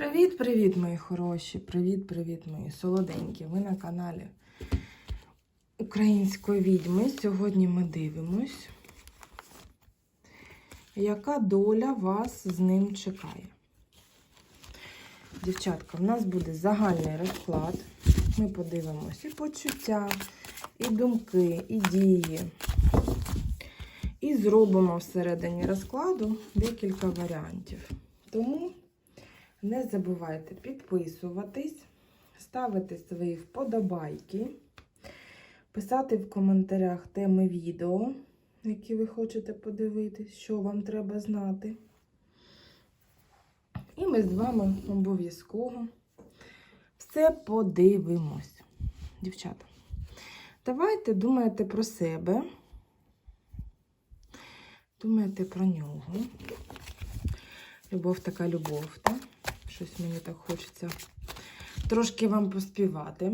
Привіт-привіт, мої хороші! Привіт-привіт, мої солоденькі! Ви на каналі Української відьми. Сьогодні ми дивимось, яка доля вас з ним чекає. Дівчатка, в нас буде загальний розклад. Ми подивимось і почуття, і думки, і дії. І зробимо всередині розкладу декілька варіантів. Тому не забувайте підписуватись, ставити свої вподобайки, писати в коментарях теми відео, які ви хочете подивитись, що вам треба знати. І ми з вами обов'язково все подивимось. Дівчата, давайте думайте про себе, думайте про нього. Любов така любов, так? Щось мені так хочеться трошки вам поспівати.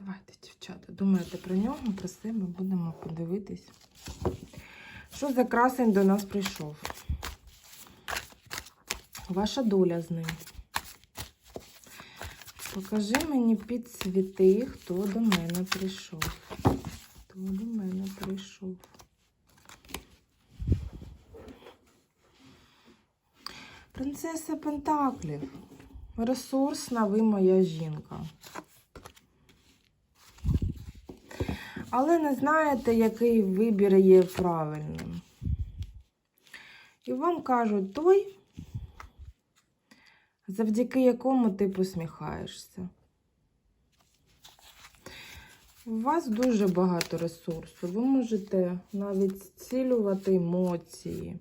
Давайте, дівчата, думаєте про нього, про себе будемо подивитись. Що за красень до нас прийшов? Ваша доля з ним. Покажи мені підсвіти, хто до мене прийшов. Хто до мене прийшов? Принцеса Пентаклів. Ресурсна ви моя жінка. Але не знаєте, який вибір є правильним. І вам кажуть той, завдяки якому ти посміхаєшся. У вас дуже багато ресурсу. Ви можете навіть зцілювати емоції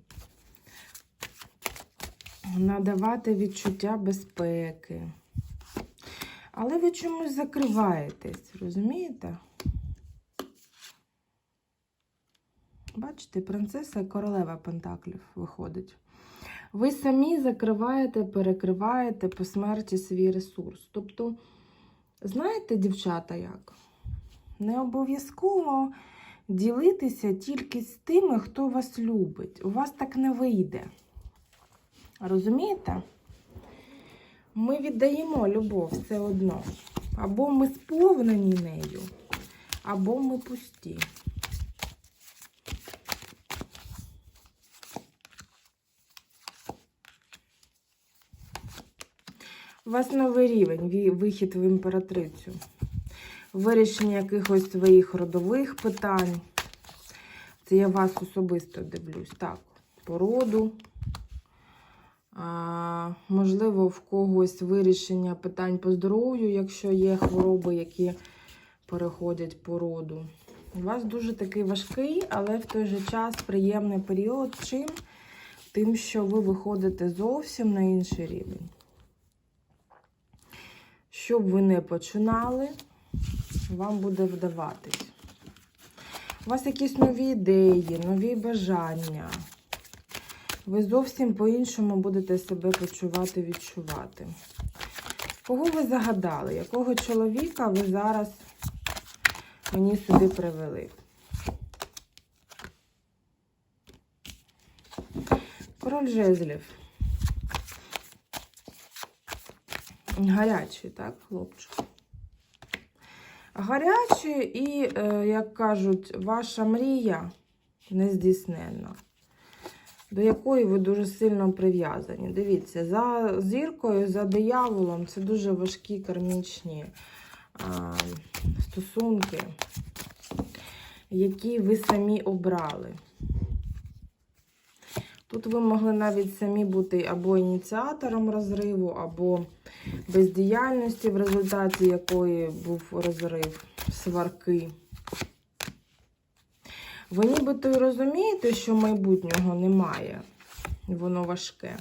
надавати відчуття безпеки. Але ви чомусь закриваєтесь, розумієте? Бачите, принцеса і королева Пентаклів виходить. Ви самі закриваєте, перекриваєте по смерті свій ресурс. Тобто, знаєте, дівчата, як? Не обов'язково ділитися тільки з тими, хто вас любить. У вас так не вийде. Розумієте? Ми віддаємо любов все одно. Або ми сповнені нею, або ми пусті. У вас новий рівень, вихід в імператрицю. Вирішення якихось своїх родових питань. Це я вас особисто дивлюсь. Так, породу. Можливо, в когось вирішення питань по здоров'ю, якщо є хвороби, які переходять по роду. У вас дуже такий важкий, але в той же час приємний період. Чим? Тим, що ви виходите зовсім на інший рівень. Щоб ви не починали, вам буде вдаватись. У вас якісь нові ідеї, нові бажання. Ви зовсім по-іншому будете себе почувати, відчувати. Кого ви загадали? Якого чоловіка ви зараз мені сюди привели? Король жезлів. Гарячий, так, хлопчик? Гарячий і, е, як кажуть, ваша мрія нездійсненна до якої ви дуже сильно прив'язані. Дивіться, за зіркою, за дияволом це дуже важкі кармічні а, стосунки, які ви самі обрали. Тут ви могли навіть самі бути або ініціатором розриву, або бездіяльності, в результаті якої був розрив, сварки. Ви нібито і розумієте, що майбутнього немає, воно важке.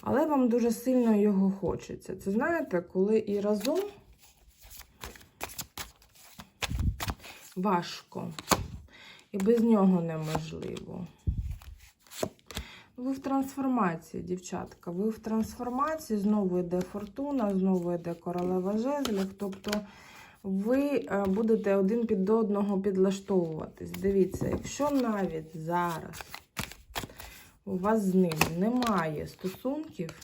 Але вам дуже сильно його хочеться. Це знаєте, коли і разом важко, і без нього неможливо. Ви в трансформації, дівчатка. Ви в трансформації, знову йде фортуна, знову йде королева жезлів. Тобто ви е, будете один під одного підлаштовуватись. Дивіться, якщо навіть зараз у вас з ним немає стосунків,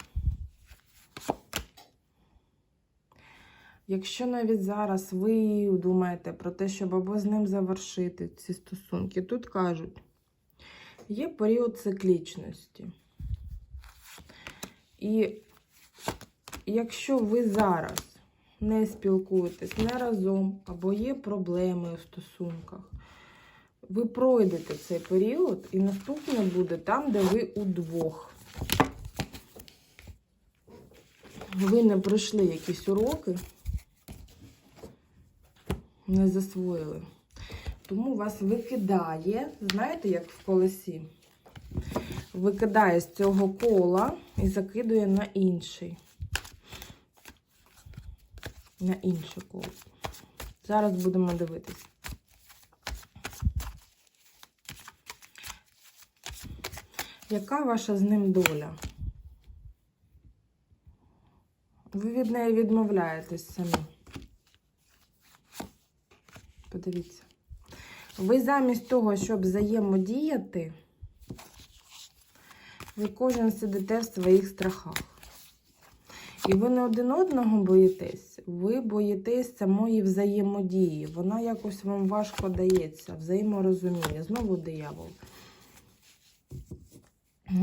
якщо навіть зараз ви думаєте про те, щоб або з ним завершити ці стосунки, тут кажуть, є період циклічності. І якщо ви зараз не спілкуєтесь не разом, або є проблеми у стосунках, ви пройдете цей період, і наступне буде там, де ви удвох. Ви не пройшли якісь уроки, не засвоїли. Тому вас викидає, знаєте, як в колесі, викидає з цього кола і закидує на інший. На інше коло. Зараз будемо дивитися. Яка ваша з ним доля? Ви від неї відмовляєтесь самі. Подивіться. Ви замість того, щоб взаємодіяти, ви кожен сидите в своїх страхах. І ви не один одного боїтесь, ви боїтесь самої взаємодії. Вона якось вам важко дається, взаєморозуміння. Знову диявол.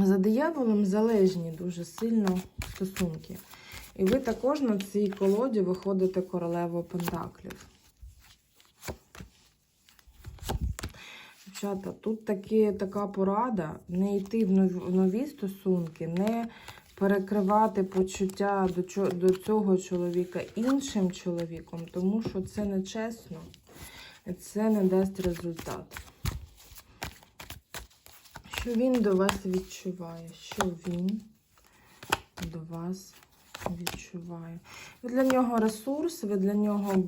За дияволом залежні дуже сильно стосунки. І ви також на цій колоді виходите королевою Пентаклів. Дівчата, тут такі, така порада не йти в нові стосунки, не перекривати почуття до, цього чоловіка іншим чоловіком, тому що це не чесно, це не дасть результат. Що він до вас відчуває? Що він до вас відчуває? Ви для нього ресурс, ви для нього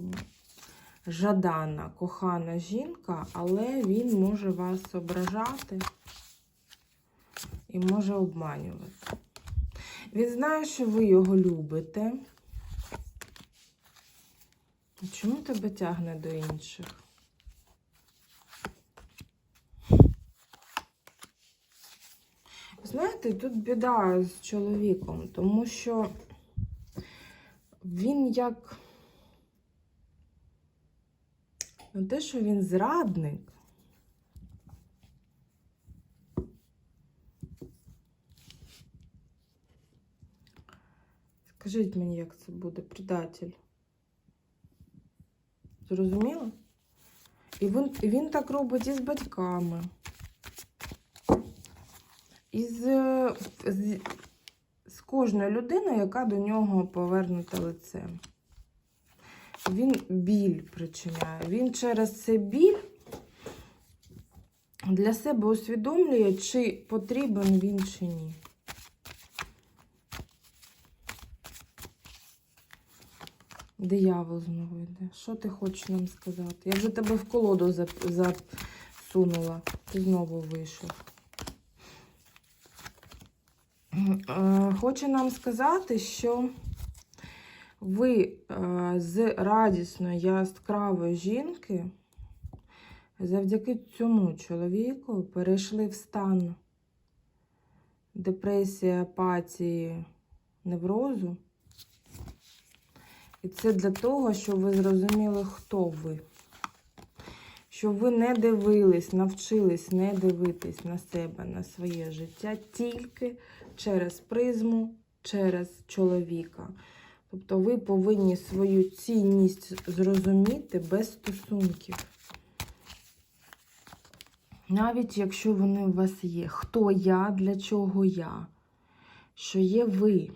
жадана, кохана жінка, але він може вас ображати і може обманювати. Він знає, що ви його любите. Чому тебе тягне до інших? Знаєте, тут біда з чоловіком, тому що він як не те, що він зрадник. Скажіть мені, як це буде предатель? Зрозуміло? І він, він так робить і з батьками. І з, з, з кожною людиною, яка до нього повернута лицем. Він біль причиняє. Він через цей біль для себе усвідомлює, чи потрібен він чи ні. Диявол знову йде. Що ти хочеш нам сказати? Я вже тебе в колоду засунула. Ти знову вийшов. Е, Хоче нам сказати, що ви е, з радісної, яскравої жінки завдяки цьому чоловіку перейшли в стан депресії, апатії, неврозу. І це для того, щоб ви зрозуміли, хто ви. Щоб ви не дивились, навчились не дивитись на себе, на своє життя тільки через призму, через чоловіка. Тобто ви повинні свою цінність зрозуміти без стосунків. Навіть якщо вони у вас є. Хто я, для чого я? Що є ви?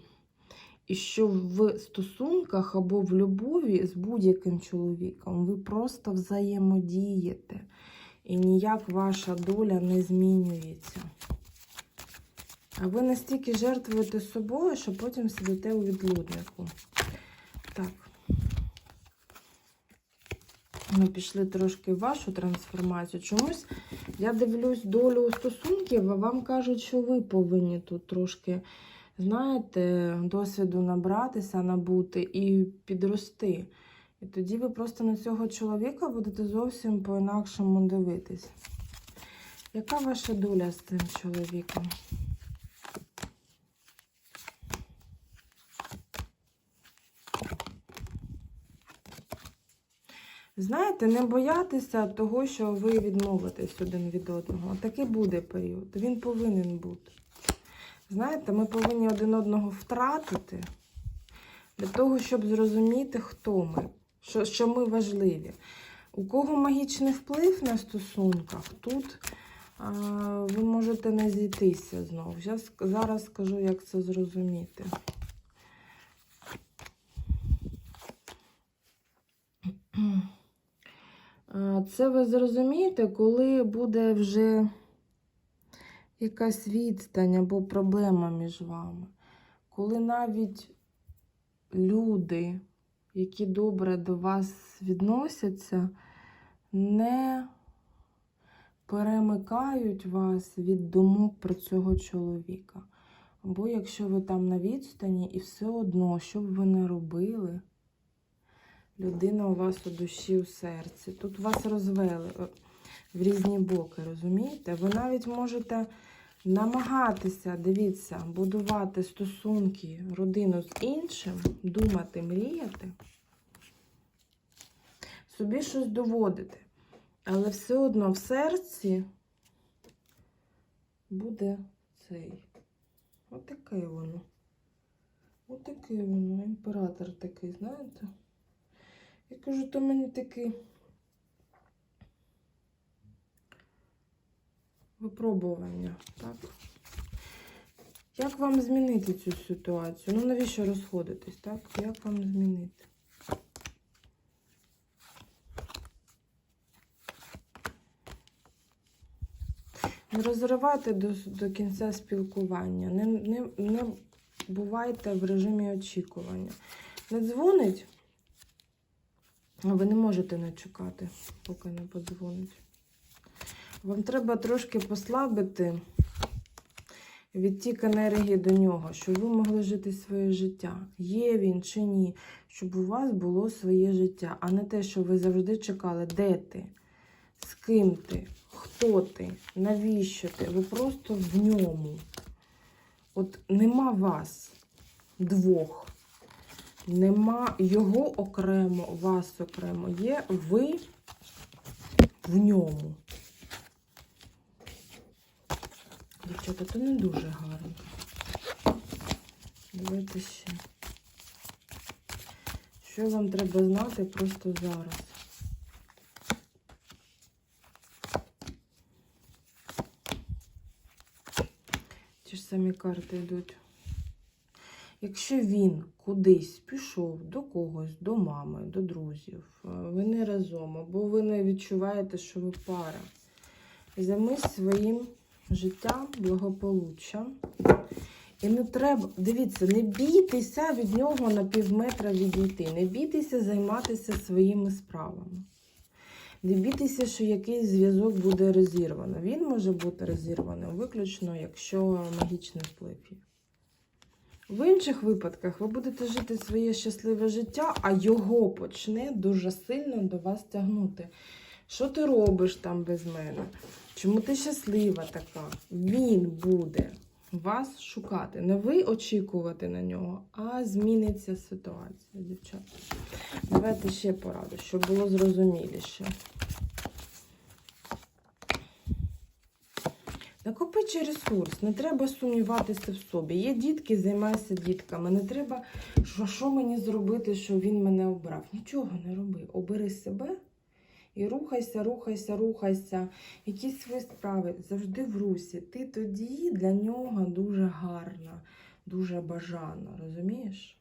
І що в стосунках або в любові з будь-яким чоловіком ви просто взаємодієте. І ніяк ваша доля не змінюється. А ви настільки жертвуєте собою, що потім сидите у відлюднику. Так. Ми пішли трошки в вашу трансформацію. Чомусь я дивлюсь долю стосунків, а вам кажуть, що ви повинні тут трошки, знаєте, досвіду набратися, набути і підрости. І тоді ви просто на цього чоловіка будете зовсім по-інакшому дивитись. Яка ваша доля з цим чоловіком? Знаєте, не боятися того, що ви відмовитесь один від одного. Такий буде період. Він повинен бути. Знаєте, ми повинні один одного втратити для того, щоб зрозуміти, хто ми, що, що ми важливі. У кого магічний вплив на стосунках, тут а, ви можете не зійтися знову. Ск- зараз скажу, як це зрозуміти. Це ви зрозумієте, коли буде вже якась відстань або проблема між вами. Коли навіть люди, які добре до вас відносяться, не перемикають вас від думок про цього чоловіка. Або якщо ви там на відстані, і все одно, що б ви не робили, людина у вас у душі, у серці. Тут вас розвели в різні боки, розумієте? Ви навіть можете намагатися, дивіться, будувати стосунки, родину з іншим, думати, мріяти, собі щось доводити. Але все одно в серці буде цей. Отаке воно. Отаке воно, імператор такий, знаєте? Я кажу, то мені такий випробування, так? Як вам змінити цю ситуацію? Ну навіщо розходитись, так? Як вам змінити? Не розривайте до, до кінця спілкування. Не, не, не бувайте в режимі очікування. Не дзвонить, а ви не можете не чекати, поки не подзвонить. Вам треба трошки послабити відтік енергії до нього, щоб ви могли жити своє життя. Є він чи ні, щоб у вас було своє життя, а не те, що ви завжди чекали, де ти, з ким ти, хто ти, навіщо ти. Ви просто в ньому. От нема вас двох. Нема його окремо, вас окремо. Є ви в ньому. Дівчата, то не дуже гарно. Давайте ще. Що вам треба знати просто зараз? Ті ж самі карти йдуть. Якщо він кудись пішов до когось, до мами, до друзів, е, ви не разом, або ви не відчуваєте, що ви пара, займись своїм життям, благополуччям. І не треба, дивіться, не бійтеся від нього на пів метра відійти. Не бійтеся займатися своїми справами. Не бійтеся, що якийсь зв'язок буде розірвано. Він може бути розірваним виключно, якщо магічний вплив є. В інших випадках ви будете жити своє щасливе життя, а його почне дуже сильно до вас тягнути. Що ти робиш там без мене? Чому ти щаслива така? Він буде вас шукати. Не ви очікувати на нього, а зміниться ситуація, дівчата. Давайте ще пораду, щоб було зрозуміліше. Накопичуй ресурс, не треба сумніватися в собі. Є дітки, займайся дітками. Не треба, що, що мені зробити, що він мене обрав. Нічого не роби. Обери себе і рухайся, рухайся, рухайся. Якісь свої справи завжди в русі. Ти тоді для нього дуже гарна, дуже бажана. Розумієш?